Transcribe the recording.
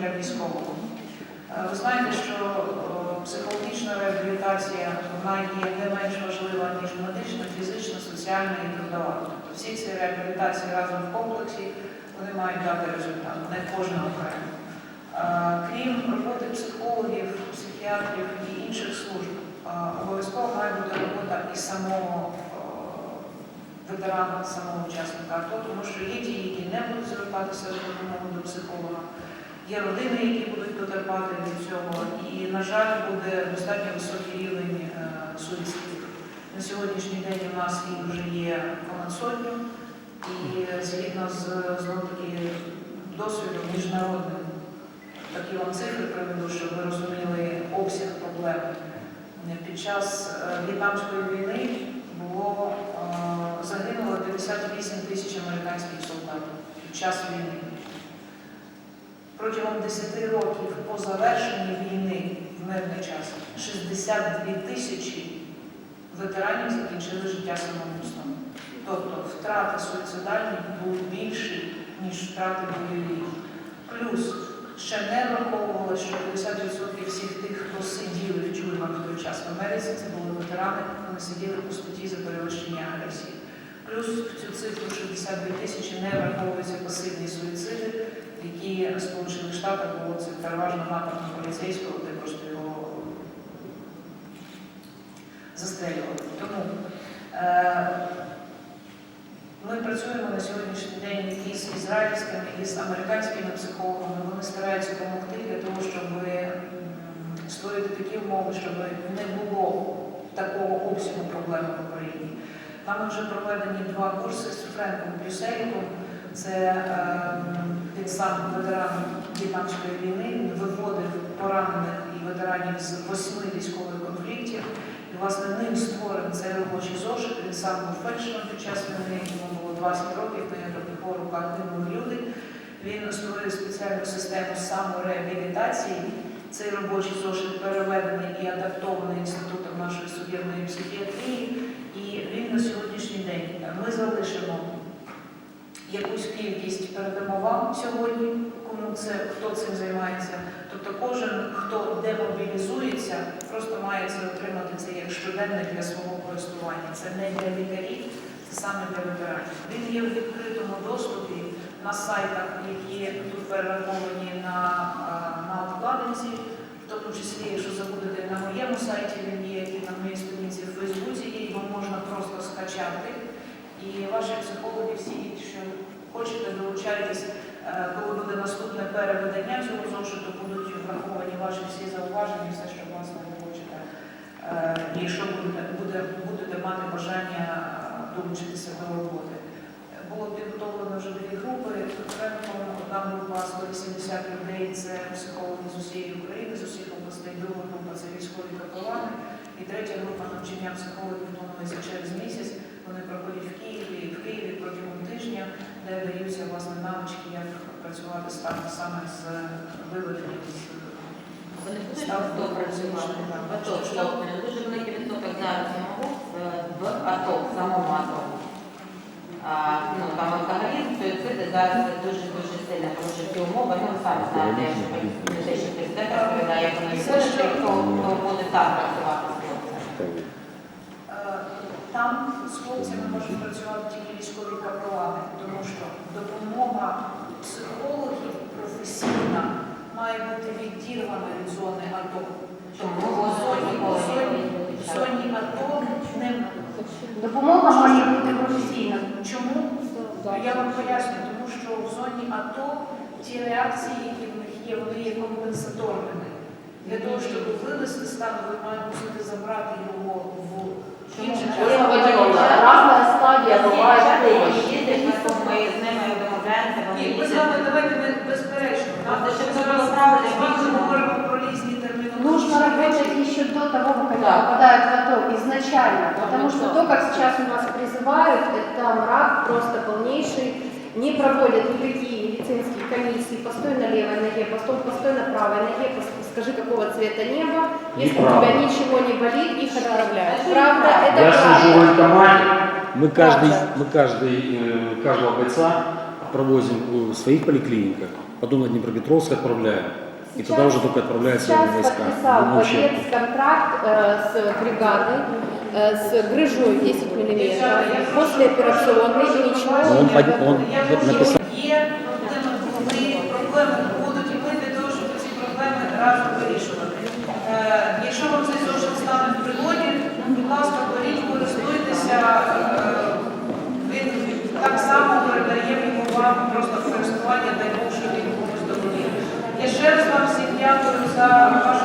для військового. Е, Ви знаєте, що е, психологічна реабілітація вона є не менш важлива, ніж медична, фізична, соціальна і трудова. Тобто всі ці реабілітації разом в комплексі вони мають дати результат, не кожна окремо. Е, Крім роботи психологів, психіатрів і інших служб, обов'язково має бути робота і самого ветерана, самого учасника АТО, тому що є ті, які не будуть звертатися за допомогою до психолога, є родини, які будуть потерпати від цього, і, на жаль, буде достатньо високий рівень е, суїцидів. На сьогоднішній день у нас їх вже є понад сотню, і згідно з таки досвідом міжнародним, такі вам цифри приведу, щоб ви розуміли обсяг проблем. Під час е, В'єтнамської війни було е, загинуло 58 тисяч американських солдатів під час війни. Протягом 10 років по завершенні війни в мирний час 62 тисячі ветеранів закінчили життя самогубством. Тобто втрати суїцидальні були більші, ніж втрати бойові. Плюс ще не враховували, що 50% всіх тих, хто сиділи в тюрмах в той час в Америці, це були ветерани, вони сиділи по статті за перевищення агресії. Плюс в цю цифру 62 тисячі не враховуються пасивні суїциди, які в Сполучених Штатах було це переважно напад на поліцейського, де просто його застрелювали. Тому е, ми працюємо на сьогоднішній день і з ізраїльськими, і з американськими психологами. Вони стараються допомогти для того, щоб створити такі умови, щоб не було такого обсягу проблем в Україні. Нами вже проведені два курси з Френком Брюсселіком. Це ем, він сам ветеран В'єтнамської війни, виводив поранених і ветеранів з восьми військових конфліктів. І, власне, ним створений цей робочий зошит. Він сам був фельдшером під час війни, йому було 20 років, на його руках гинули люди. Він створив спеціальну систему самореабілітації. Цей робочий зошит переведений і адаптований інститутом нашої судебної психіатрії. І він на сьогоднішній день ми залишимо якусь кількість передамо вам сьогодні, кому це хто цим займається. Тобто кожен, хто демобілізується, просто має це отримати це як щоденне для свого користування. Це не для лікарів, це саме для ветеранів. Він є в відкритому доступі на сайтах, які тут перераховані на, на обкладинці, в тому числі, якщо забудете на моєму сайті, він є і на моїй сторінці в Фейсбуці, його можна просто скачати. І ваші психологи всі, що хочете, долучайтесь, коли буде наступне переведення цього зошиту, будуть враховані ваші всі зауваження, все, що власне ви хочете. Е, І якщо будете, буде, будете мати бажання е, долучитися до роботи. Було підготовлено вже дві групи. Одна група 180 людей це психологи з усієї України, з усіх областей. Друга група це військові капелани. І третя група навчання психологів планується через місяць. Вони проходять в Києві, в Києві протягом тижня, де даються власне навички, як працювати саме, саме з виведенням з Вони хто працювати. в АТО, хлопці, дуже великий відсоток зараз самогуб в АТО, в самому АТО. А, ну, там взагалі суїциди зараз дуже-дуже сильно порушують умови. Ну, ви самі знаєте, не те, що президент розповідає, як вони вирішили, хто, хто буде там працювати з хлопцями. Е, Там з хлопцями можуть працювати тільки військові капелани, тому що допомога психологів професійна має бути відірвана від зони АТО. Тому в зоні, АТО не Допомога має бути професійна. чому? Я вам поясню, тому що в зоні АТО ті реакції, які в них є, вони є компенсаторними. Для того, щоб вивести стан, ви маєте мусите забрати його в інший час. Ольга это еще до того, как они да. попадают в АТО изначально. Да, потому что то, как сейчас у нас призывают, это мрак просто полнейший. Не проводят никакие медицинские комиссии. Постой на левой ноге, постой, постой на правой ноге, скажи, какого цвета небо. Если у тебя ничего не болит, их отправляют. Правда, это Я правда. служу в военкомате. Мы, каждый, мы каждый, э, каждого бойца провозим в своих поликлиниках, потом на Днепропетровск отправляем. И туда уже только отправляются сейчас войска. подписал боец контракт э, с бригадой, э, с грыжой 10 мм, после операционной ничего. Но он, он написал. за вашу